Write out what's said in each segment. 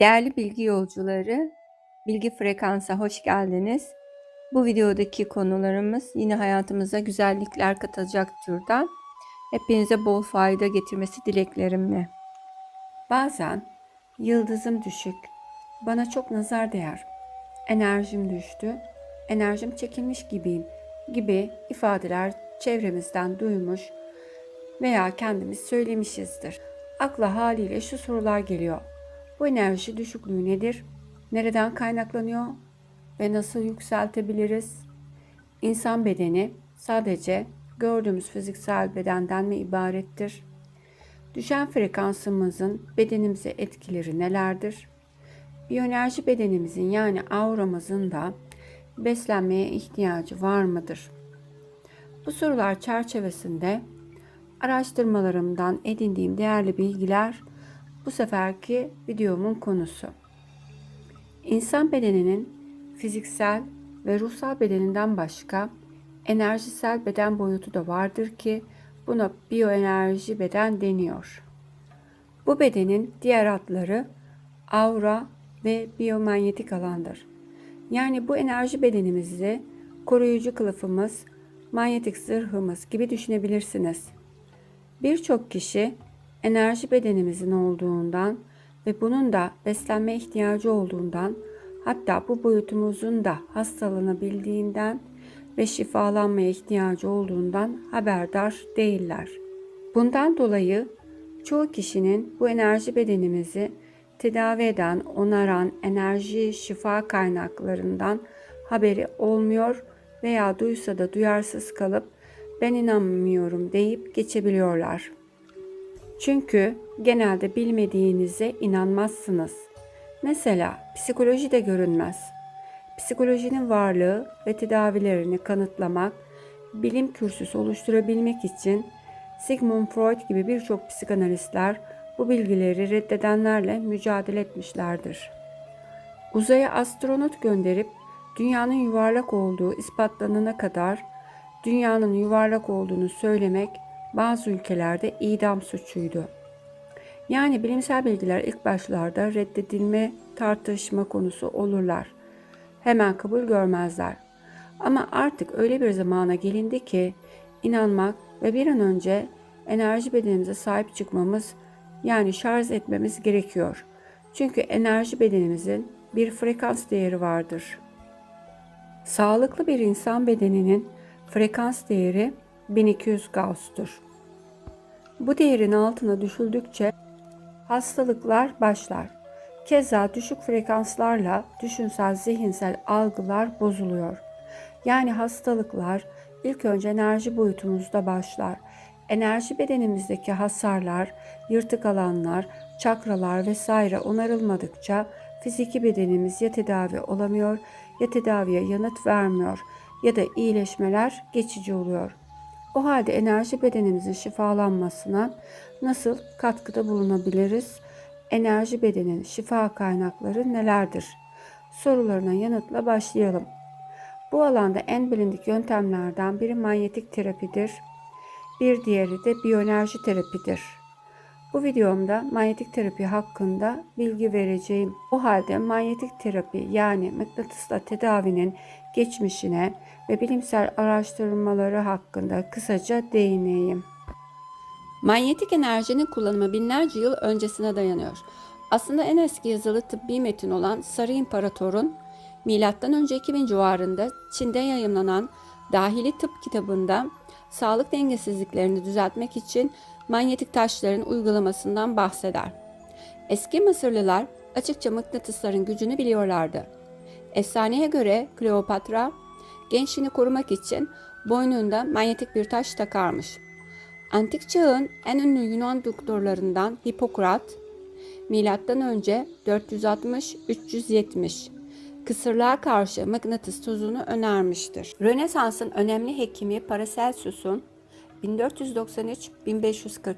Değerli bilgi yolcuları, bilgi frekansa hoş geldiniz. Bu videodaki konularımız yine hayatımıza güzellikler katacak türden. Hepinize bol fayda getirmesi dileklerimle. Bazen yıldızım düşük, bana çok nazar değer, enerjim düştü, enerjim çekilmiş gibiyim gibi ifadeler çevremizden duymuş veya kendimiz söylemişizdir. Akla haliyle şu sorular geliyor. Bu enerji düşüklüğü nedir? Nereden kaynaklanıyor? Ve nasıl yükseltebiliriz? İnsan bedeni sadece gördüğümüz fiziksel bedenden mi ibarettir? Düşen frekansımızın bedenimize etkileri nelerdir? Biyoenerji bedenimizin yani auramızın da beslenmeye ihtiyacı var mıdır? Bu sorular çerçevesinde araştırmalarımdan edindiğim değerli bilgiler bu seferki videomun konusu. İnsan bedeninin fiziksel ve ruhsal bedeninden başka enerjisel beden boyutu da vardır ki buna biyoenerji beden deniyor. Bu bedenin diğer adları aura ve biyomanyetik alandır. Yani bu enerji bedenimizi koruyucu kılıfımız, manyetik zırhımız gibi düşünebilirsiniz. Birçok kişi enerji bedenimizin olduğundan ve bunun da beslenme ihtiyacı olduğundan hatta bu boyutumuzun da hastalanabildiğinden ve şifalanmaya ihtiyacı olduğundan haberdar değiller. Bundan dolayı çoğu kişinin bu enerji bedenimizi tedavi eden, onaran enerji şifa kaynaklarından haberi olmuyor veya duysa da duyarsız kalıp ben inanmıyorum deyip geçebiliyorlar. Çünkü genelde bilmediğinize inanmazsınız. Mesela psikoloji de görünmez. Psikolojinin varlığı ve tedavilerini kanıtlamak, bilim kürsüsü oluşturabilmek için Sigmund Freud gibi birçok psikanalistler bu bilgileri reddedenlerle mücadele etmişlerdir. Uzaya astronot gönderip dünyanın yuvarlak olduğu ispatlanana kadar dünyanın yuvarlak olduğunu söylemek bazı ülkelerde idam suçuydu. Yani bilimsel bilgiler ilk başlarda reddedilme tartışma konusu olurlar. Hemen kabul görmezler. Ama artık öyle bir zamana gelindi ki inanmak ve bir an önce enerji bedenimize sahip çıkmamız yani şarj etmemiz gerekiyor. Çünkü enerji bedenimizin bir frekans değeri vardır. Sağlıklı bir insan bedeninin frekans değeri 1200 Gauss'tur. Bu değerin altına düşüldükçe hastalıklar başlar. Keza düşük frekanslarla düşünsel zihinsel algılar bozuluyor. Yani hastalıklar ilk önce enerji boyutumuzda başlar. Enerji bedenimizdeki hasarlar, yırtık alanlar, çakralar vesaire onarılmadıkça fiziki bedenimiz ya tedavi olamıyor ya tedaviye yanıt vermiyor ya da iyileşmeler geçici oluyor. O halde enerji bedenimizin şifalanmasına nasıl katkıda bulunabiliriz? Enerji bedenin şifa kaynakları nelerdir? Sorularına yanıtla başlayalım. Bu alanda en bilindik yöntemlerden biri manyetik terapidir. Bir diğeri de biyoenerji terapidir. Bu videomda manyetik terapi hakkında bilgi vereceğim. O halde manyetik terapi yani mıknatısla tedavinin geçmişine ve bilimsel araştırmaları hakkında kısaca değineyim. Manyetik enerjinin kullanımı binlerce yıl öncesine dayanıyor. Aslında en eski yazılı tıbbi metin olan Sarı İmparator'un M.Ö. 2000 civarında Çin'de yayımlanan Dahili Tıp kitabında sağlık dengesizliklerini düzeltmek için manyetik taşların uygulamasından bahseder. Eski Mısırlılar açıkça mıknatısların gücünü biliyorlardı. Efsaneye göre Kleopatra gençliğini korumak için boynunda manyetik bir taş takarmış. Antik çağın en ünlü Yunan doktorlarından Hipokrat, önce 460-370 kısırlığa karşı mıknatıs tozunu önermiştir. Rönesans'ın önemli hekimi Paracelsus'un 1493-1541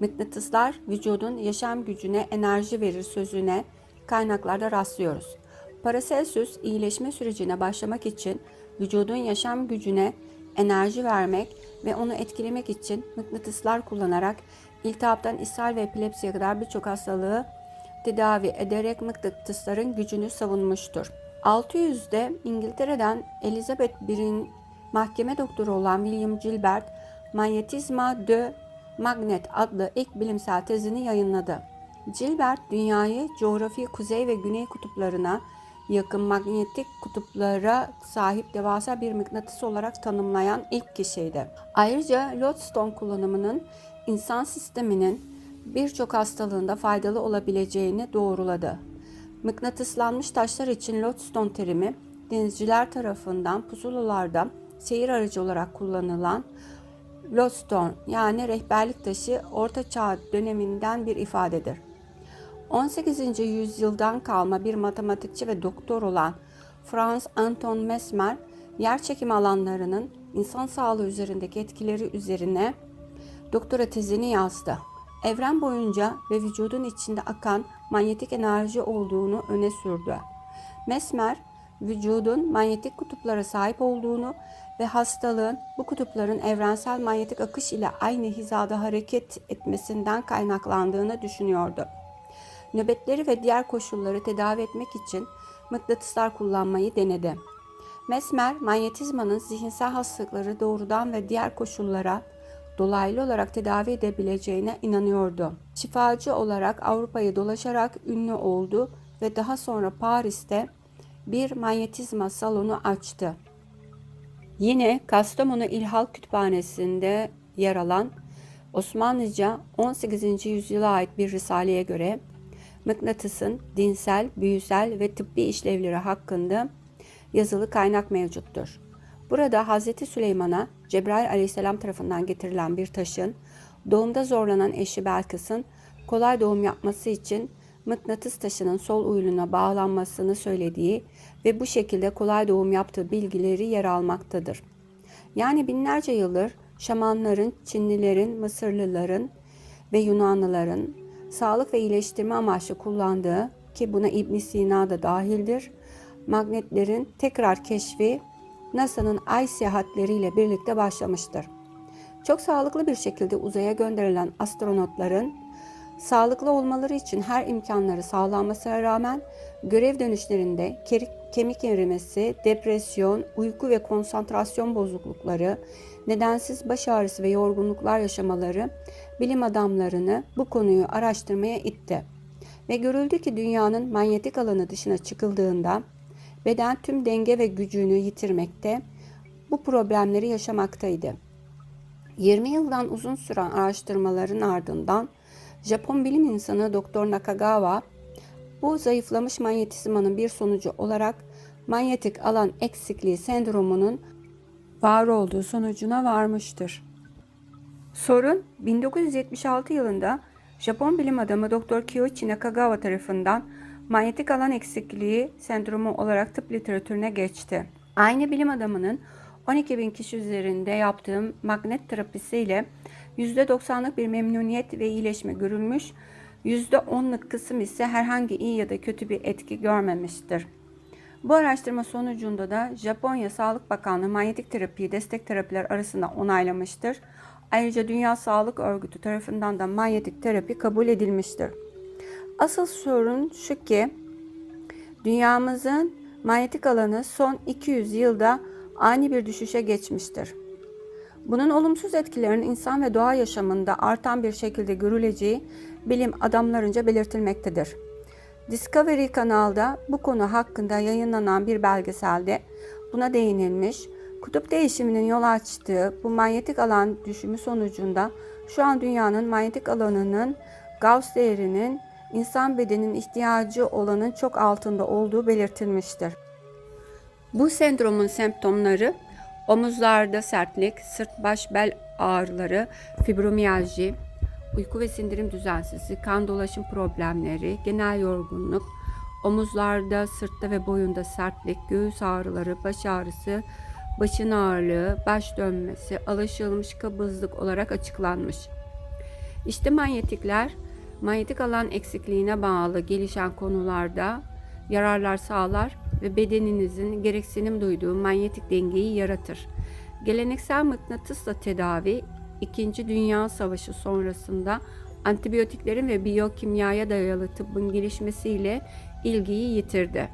mıknatıslar vücudun yaşam gücüne enerji verir sözüne kaynaklarda rastlıyoruz. Paracelsus iyileşme sürecine başlamak için vücudun yaşam gücüne enerji vermek ve onu etkilemek için mıknatıslar kullanarak iltihaptan ishal ve epilepsiye kadar birçok hastalığı tedavi ederek mıknatısların gücünü savunmuştur. 600'de İngiltere'den Elizabeth I'nin mahkeme doktoru olan William Gilbert, Manyetizma de Magnet adlı ilk bilimsel tezini yayınladı. Gilbert, dünyayı coğrafi kuzey ve güney kutuplarına yakın manyetik kutuplara sahip devasa bir mıknatıs olarak tanımlayan ilk kişiydi. Ayrıca lodestone kullanımının insan sisteminin birçok hastalığında faydalı olabileceğini doğruladı. Mıknatıslanmış taşlar için lodestone terimi denizciler tarafından pusulalarda seyir aracı olarak kullanılan lodestone yani rehberlik taşı Orta Çağ döneminden bir ifadedir. 18. yüzyıldan kalma bir matematikçi ve doktor olan Franz Anton Mesmer, yer çekimi alanlarının insan sağlığı üzerindeki etkileri üzerine doktora tezini yazdı. Evren boyunca ve vücudun içinde akan manyetik enerji olduğunu öne sürdü. Mesmer, vücudun manyetik kutuplara sahip olduğunu ve hastalığın bu kutupların evrensel manyetik akış ile aynı hizada hareket etmesinden kaynaklandığını düşünüyordu. Nöbetleri ve diğer koşulları tedavi etmek için mıknatıslar kullanmayı denedi. Mesmer, manyetizmanın zihinsel hastalıkları doğrudan ve diğer koşullara dolaylı olarak tedavi edebileceğine inanıyordu. Şifacı olarak Avrupa'yı dolaşarak ünlü oldu ve daha sonra Paris'te bir manyetizma salonu açtı. Yine Kastamonu İlhal Kütüphanesi'nde yer alan Osmanlıca 18. yüzyıla ait bir risaleye göre mıknatısın dinsel, büyüsel ve tıbbi işlevleri hakkında yazılı kaynak mevcuttur. Burada Hz. Süleyman'a Cebrail aleyhisselam tarafından getirilen bir taşın doğumda zorlanan eşi Belkıs'ın kolay doğum yapması için mıknatıs taşının sol uyluna bağlanmasını söylediği ve bu şekilde kolay doğum yaptığı bilgileri yer almaktadır. Yani binlerce yıldır şamanların, Çinlilerin, Mısırlıların ve Yunanlıların sağlık ve iyileştirme amaçlı kullandığı ki buna İbn Sina da dahildir. Magnetlerin tekrar keşfi NASA'nın ay seyahatleriyle birlikte başlamıştır. Çok sağlıklı bir şekilde uzaya gönderilen astronotların sağlıklı olmaları için her imkanları sağlanmasına rağmen görev dönüşlerinde kemik erimesi, depresyon, uyku ve konsantrasyon bozuklukları, nedensiz baş ağrısı ve yorgunluklar yaşamaları bilim adamlarını bu konuyu araştırmaya itti. Ve görüldü ki dünyanın manyetik alanı dışına çıkıldığında beden tüm denge ve gücünü yitirmekte, bu problemleri yaşamaktaydı. 20 yıldan uzun süren araştırmaların ardından Japon bilim insanı Dr. Nakagawa bu zayıflamış manyetizmanın bir sonucu olarak manyetik alan eksikliği sendromunun var olduğu sonucuna varmıştır. Sorun 1976 yılında Japon bilim adamı Dr. Kyoichi Nakagawa tarafından manyetik alan eksikliği sendromu olarak tıp literatürüne geçti. Aynı bilim adamının 12 bin kişi üzerinde yaptığı magnet terapisiyle %90'lık bir memnuniyet ve iyileşme görülmüş, %10'luk kısım ise herhangi iyi ya da kötü bir etki görmemiştir. Bu araştırma sonucunda da Japonya Sağlık Bakanlığı manyetik terapiyi destek terapiler arasında onaylamıştır. Ayrıca Dünya Sağlık Örgütü tarafından da manyetik terapi kabul edilmiştir. Asıl sorun şu ki dünyamızın manyetik alanı son 200 yılda ani bir düşüşe geçmiştir. Bunun olumsuz etkilerinin insan ve doğa yaşamında artan bir şekilde görüleceği bilim adamlarınca belirtilmektedir. Discovery kanalda bu konu hakkında yayınlanan bir belgeselde buna değinilmiş. Kutup değişiminin yol açtığı bu manyetik alan düşümü sonucunda şu an dünyanın manyetik alanının Gauss değerinin insan bedeninin ihtiyacı olanın çok altında olduğu belirtilmiştir. Bu sendromun semptomları omuzlarda sertlik, sırt baş bel ağrıları, fibromiyalji, uyku ve sindirim düzensizliği, kan dolaşım problemleri, genel yorgunluk, omuzlarda, sırtta ve boyunda sertlik, göğüs ağrıları, baş ağrısı, başın ağırlığı, baş dönmesi, alışılmış kabızlık olarak açıklanmış. İşte manyetikler manyetik alan eksikliğine bağlı gelişen konularda yararlar sağlar ve bedeninizin gereksinim duyduğu manyetik dengeyi yaratır. Geleneksel mıknatısla tedavi 2. Dünya Savaşı sonrasında antibiyotiklerin ve biyokimyaya dayalı tıbbın gelişmesiyle ilgiyi yitirdi.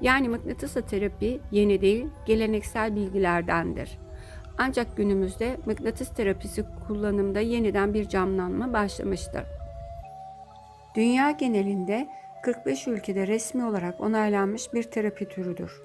Yani mıknatısla terapi yeni değil, geleneksel bilgilerdendir. Ancak günümüzde mıknatıs terapisi kullanımda yeniden bir canlanma başlamıştır. Dünya genelinde 45 ülkede resmi olarak onaylanmış bir terapi türüdür.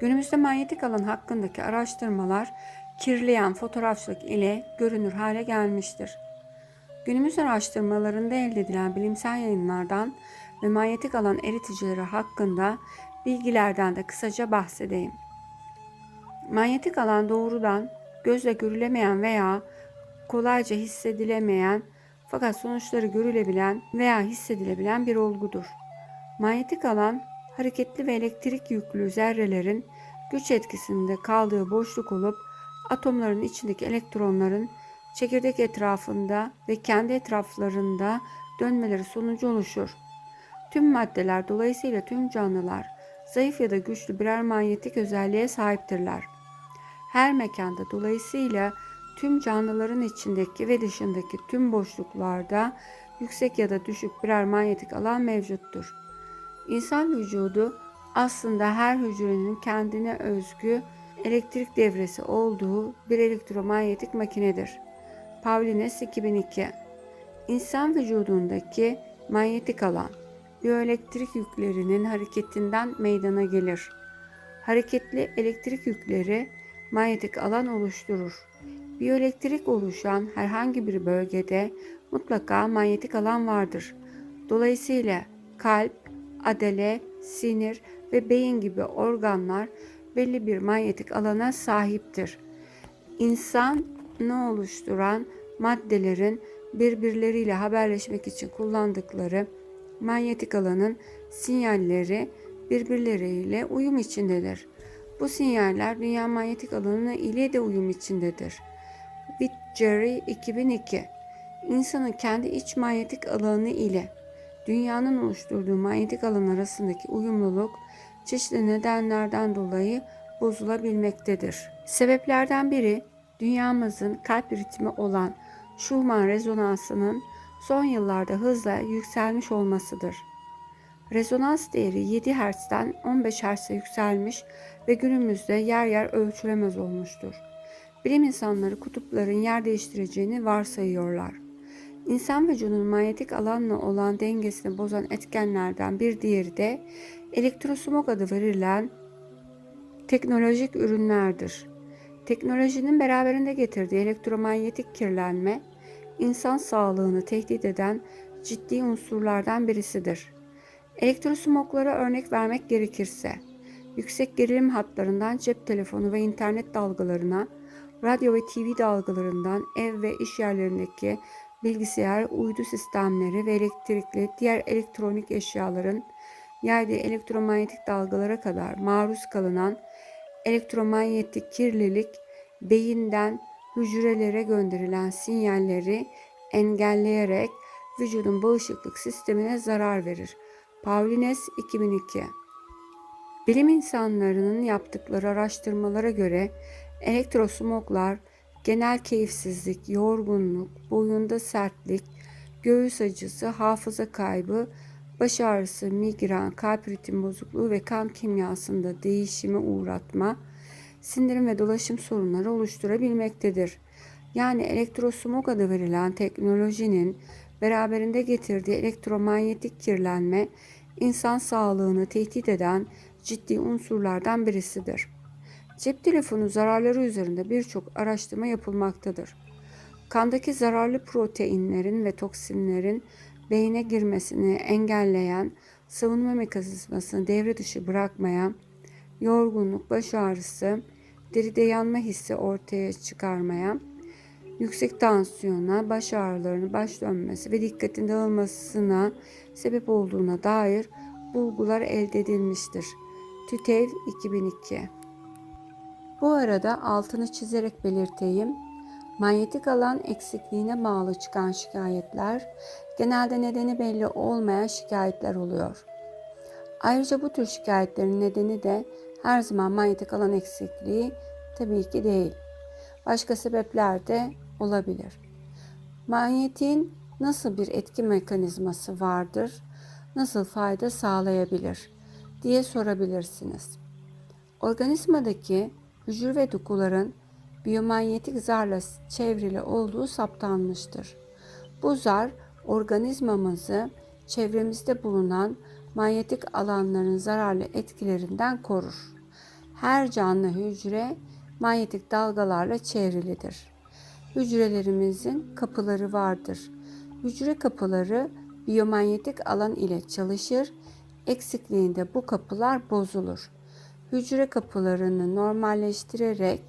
Günümüzde manyetik alan hakkındaki araştırmalar kirleyen fotoğrafçılık ile görünür hale gelmiştir. Günümüz araştırmalarında elde edilen bilimsel yayınlardan ve manyetik alan eriticileri hakkında bilgilerden de kısaca bahsedeyim. Manyetik alan doğrudan gözle görülemeyen veya kolayca hissedilemeyen fakat sonuçları görülebilen veya hissedilebilen bir olgudur. Manyetik alan hareketli ve elektrik yüklü zerrelerin güç etkisinde kaldığı boşluk olup atomların içindeki elektronların çekirdek etrafında ve kendi etraflarında dönmeleri sonucu oluşur. Tüm maddeler dolayısıyla tüm canlılar zayıf ya da güçlü birer manyetik özelliğe sahiptirler. Her mekanda dolayısıyla tüm canlıların içindeki ve dışındaki tüm boşluklarda yüksek ya da düşük birer manyetik alan mevcuttur. İnsan vücudu aslında her hücrenin kendine özgü elektrik devresi olduğu bir elektromanyetik makinedir. Pavlines 2002 İnsan vücudundaki manyetik alan biyoelektrik yüklerinin hareketinden meydana gelir. Hareketli elektrik yükleri manyetik alan oluşturur. Biyoelektrik oluşan herhangi bir bölgede mutlaka manyetik alan vardır. Dolayısıyla kalp, adele, sinir ve beyin gibi organlar belli bir manyetik alana sahiptir. İnsan ne oluşturan maddelerin birbirleriyle haberleşmek için kullandıkları manyetik alanın sinyalleri birbirleriyle uyum içindedir. Bu sinyaller dünya manyetik alanı ile de uyum içindedir. Jerry 2002 İnsanın kendi iç manyetik alanı ile dünyanın oluşturduğu manyetik alan arasındaki uyumluluk çeşitli nedenlerden dolayı bozulabilmektedir. Sebeplerden biri dünyamızın kalp ritmi olan Schumann rezonansının son yıllarda hızla yükselmiş olmasıdır. Rezonans değeri 7 Hz'den 15 Hz'e yükselmiş ve günümüzde yer yer ölçülemez olmuştur. Bilim insanları kutupların yer değiştireceğini varsayıyorlar. İnsan vücudunun manyetik alanla olan dengesini bozan etkenlerden bir diğeri de elektrosmog adı verilen teknolojik ürünlerdir. Teknolojinin beraberinde getirdiği elektromanyetik kirlenme, insan sağlığını tehdit eden ciddi unsurlardan birisidir. Elektrosmoglara örnek vermek gerekirse, yüksek gerilim hatlarından cep telefonu ve internet dalgalarına, radyo ve TV dalgalarından ev ve iş yerlerindeki bilgisayar, uydu sistemleri ve elektrikli diğer elektronik eşyaların yaydığı elektromanyetik dalgalara kadar maruz kalınan elektromanyetik kirlilik beyinden hücrelere gönderilen sinyalleri engelleyerek vücudun bağışıklık sistemine zarar verir. Paulines 2002 Bilim insanlarının yaptıkları araştırmalara göre elektrosmoglar genel keyifsizlik, yorgunluk, boyunda sertlik, göğüs acısı, hafıza kaybı, baş ağrısı, migren, kalp ritim bozukluğu ve kan kimyasında değişime uğratma, sindirim ve dolaşım sorunları oluşturabilmektedir. Yani elektrosmog adı verilen teknolojinin beraberinde getirdiği elektromanyetik kirlenme insan sağlığını tehdit eden ciddi unsurlardan birisidir. Cep telefonu zararları üzerinde birçok araştırma yapılmaktadır. Kandaki zararlı proteinlerin ve toksinlerin beyne girmesini engelleyen, savunma mekanizmasını devre dışı bırakmayan, yorgunluk, baş ağrısı, deride yanma hissi ortaya çıkarmayan, yüksek tansiyona, baş ağrılarını, baş dönmesi ve dikkatin dağılmasına sebep olduğuna dair bulgular elde edilmiştir. TÜTEV 2002 Bu arada altını çizerek belirteyim. Manyetik alan eksikliğine bağlı çıkan şikayetler genelde nedeni belli olmayan şikayetler oluyor. Ayrıca bu tür şikayetlerin nedeni de her zaman manyetik alan eksikliği tabii ki değil. Başka sebepler de olabilir. Manyetin nasıl bir etki mekanizması vardır, nasıl fayda sağlayabilir diye sorabilirsiniz. Organizmadaki hücre ve dokuların biyomanyetik zarla çevrili olduğu saptanmıştır. Bu zar organizmamızı çevremizde bulunan manyetik alanların zararlı etkilerinden korur. Her canlı hücre manyetik dalgalarla çevrilidir. Hücrelerimizin kapıları vardır. Hücre kapıları biyomanyetik alan ile çalışır. Eksikliğinde bu kapılar bozulur. Hücre kapılarını normalleştirerek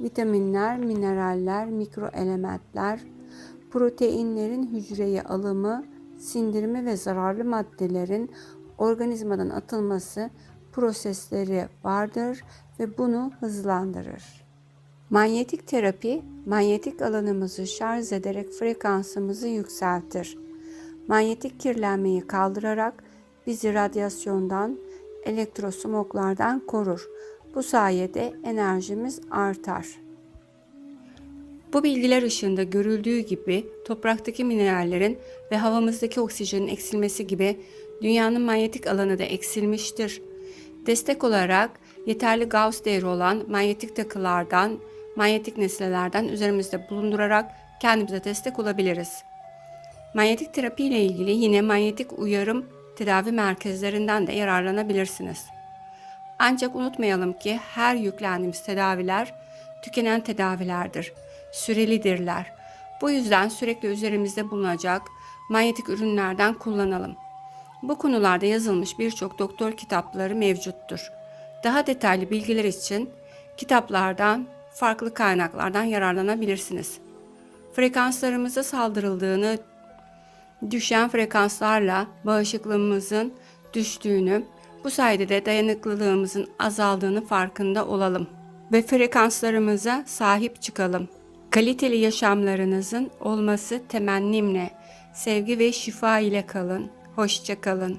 vitaminler, mineraller, mikroelementler, proteinlerin hücreye alımı, sindirimi ve zararlı maddelerin organizmadan atılması prosesleri vardır ve bunu hızlandırır. Manyetik terapi, manyetik alanımızı şarj ederek frekansımızı yükseltir. Manyetik kirlenmeyi kaldırarak bizi radyasyondan, elektrosmoklardan korur. Bu sayede enerjimiz artar. Bu bilgiler ışığında görüldüğü gibi topraktaki minerallerin ve havamızdaki oksijenin eksilmesi gibi dünyanın manyetik alanı da eksilmiştir. Destek olarak yeterli Gauss değeri olan manyetik takılardan, manyetik nesnelerden üzerimizde bulundurarak kendimize destek olabiliriz. Manyetik terapi ile ilgili yine manyetik uyarım tedavi merkezlerinden de yararlanabilirsiniz. Ancak unutmayalım ki her yüklendiğimiz tedaviler tükenen tedavilerdir, sürelidirler. Bu yüzden sürekli üzerimizde bulunacak manyetik ürünlerden kullanalım. Bu konularda yazılmış birçok doktor kitapları mevcuttur. Daha detaylı bilgiler için kitaplardan, farklı kaynaklardan yararlanabilirsiniz. Frekanslarımıza saldırıldığını düşen frekanslarla bağışıklığımızın düştüğünü, bu sayede de dayanıklılığımızın azaldığını farkında olalım ve frekanslarımıza sahip çıkalım. Kaliteli yaşamlarınızın olması temennimle, sevgi ve şifa ile kalın. Hoşça kalın.